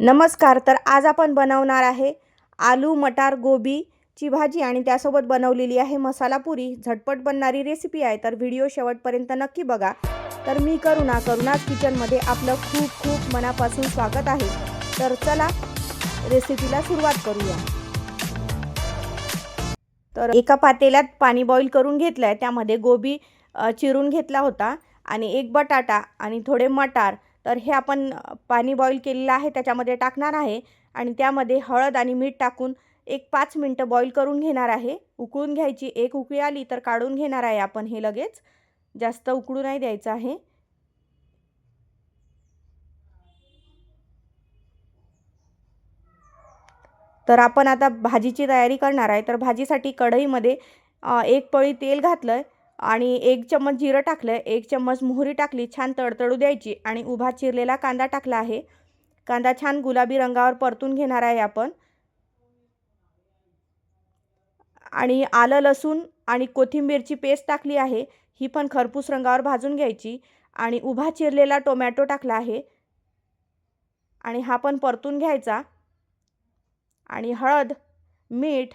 नमस्कार तर आज आपण बनवणार आहे आलू मटार गोबीची भाजी आणि त्यासोबत बनवलेली आहे मसाला पुरी. झटपट बनणारी रेसिपी आहे तर व्हिडिओ शेवटपर्यंत नक्की बघा. तर मी करुणा करुणाच किचनमध्ये आपलं खूप खूप मनापासून स्वागत आहे. तर चला रेसिपीला सुरुवात करूया. तर एका पातेल्यात पाणी बॉईल करून घेतलं आहे त्यामध्ये गोबी चिरून घेतला होता आणि एक बटाटा आणि थोडे मटार तर हे आपण पाणी बॉईल केलेलं आहे त्याच्यामध्ये टाकणार आहे आणि त्यामध्ये हळद आणि मीठ टाकून एक पाच मिनटं बॉईल करून घेणार आहे. उकळून घ्यायची एक उकळी आली तर काढून घेणार आहे आपण हे लगेच. जास्त उकळू नाही द्यायचं आहे. तर आपण आता भाजीची तयारी करणार आहे. तर भाजीसाठी कढईमध्ये एक पळी तेल घातलं आहे आणि एक चम्मच जिरं टाकलं आहे एक चम्मच मोहरी टाकली छान तडतडू द्यायची आणि उभा चिरलेला कांदा टाकला आहे. कांदा छान गुलाबी रंगावर परतून घेणार आहे आपण. आणि आलं लसूण आणि कोथिंबीरची पेस्ट टाकली आहे. ही पण खरपूस रंगावर भाजून घ्यायची. आणि उभा चिरलेला टोमॅटो टाकला आहे. आणि हा पण परतून घ्यायचा. आणि हळद मीठ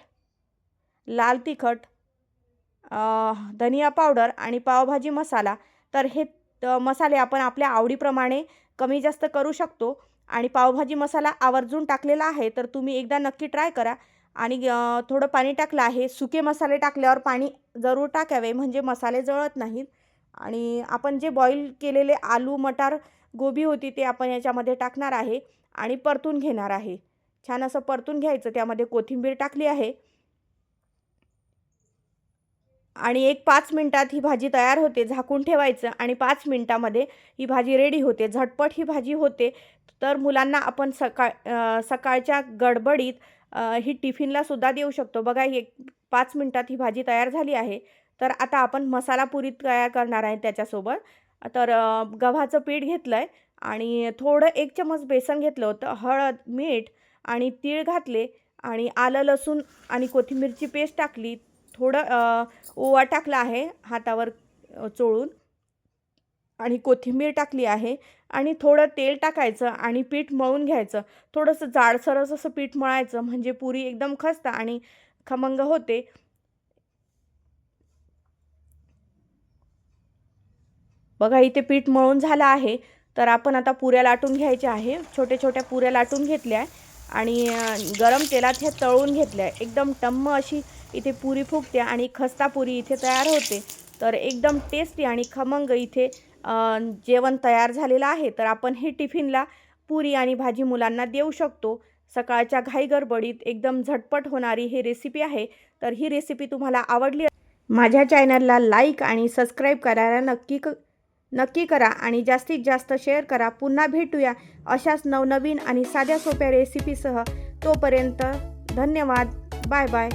लाल तिखट धनिया पावडर आणि पावभाजी मसाला. तर हे मसाले आपण आपल्या आवडीप्रमाणे कमी जास्त करू शकतो. आणि पावभाजी मसाला आवर्जून टाकलेला आहे तर तुम्ही एकदा नक्की ट्राय करा. आणि थोडं पाणी टाकलं आहे. सुके मसाले टाकल्यावर पाणी जरूर टाकावे म्हणजे मसाले जळत नाहीत. आणि आपण जे बॉईल केलेले आलू मटार गोबी होती ते आपण याच्यामध्ये टाकणार आहे. आणि परतून घेणार आहे. छान असं परतून घ्यायचं. त्यामध्ये कोथिंबीर टाकली आहे. आणि एक पाच मिनटात ही भाजी तयार होते झाकून ठेवायचं आणि पाच मिनटामध्ये ही भाजी रेडी होते. झटपट ही भाजी होते. तर मुलांना आपण सकाळ सकाळच्या गडबडीत ही टिफिनला सुद्धा देऊ शकतो. बघा ही एक पाच मिनटात ही भाजी तयार झाली आहे. तर आता आपण मसाला पुरी तयार करणार आहे त्याच्यासोबत. तर गव्हाचं पीठ घेतलं आहे आणि थोडं एक चमच बेसन घेतलं होतं हळद मीठ आणि तीळ घातले आणि आलं लसूण आणि कोथिंबीरची पेस्ट टाकली. थोडं ओवा टाकला आहे हातावर चोळून. आणि कोथिंबीर टाकली आहे आणि थोडं तेल टाकायचं आणि पीठ मळून घ्यायचं. थोडंसं जाडसरस असं पीठ मळायचं म्हणजे पुरी एकदम खस्ता आणि खमंग होते. बघा इथे पीठ मळून झालं आहे. तर आपण आता पुऱ्या लाटून घ्यायच्या आहे. छोट्या छोट्या पुऱ्या लाटून घेतल्या आहे. आणि गरम तेलात ह्या तळून घेतल्या एकदम टम्म अशी इथे पुरी फुगते आणि खस्ता पुरी इथे तयार होते. तर एकदम टेस्टी आणि खमंग इथे जेवण तयार झालेलं आहे. तर आपण हे टिफिनला पुरी आणि भाजी मुलांना देऊ शकतो. सकाळच्या घाईगरबडीत एकदम झटपट होणारी ही रेसिपी आहे. तर ही रेसिपी तुम्हाला आवडली माझ्या चॅनलला लाईक आणि सबस्क्राईब करायला नक्की क नक्की करा आणि जास्तीत जास्त शेअर करा. पुन्हा भेटूया अशाच नवनवीन आणि साध्या सोप्या रेसिपीसह तोपर्यंत धन्यवाद. Bye bye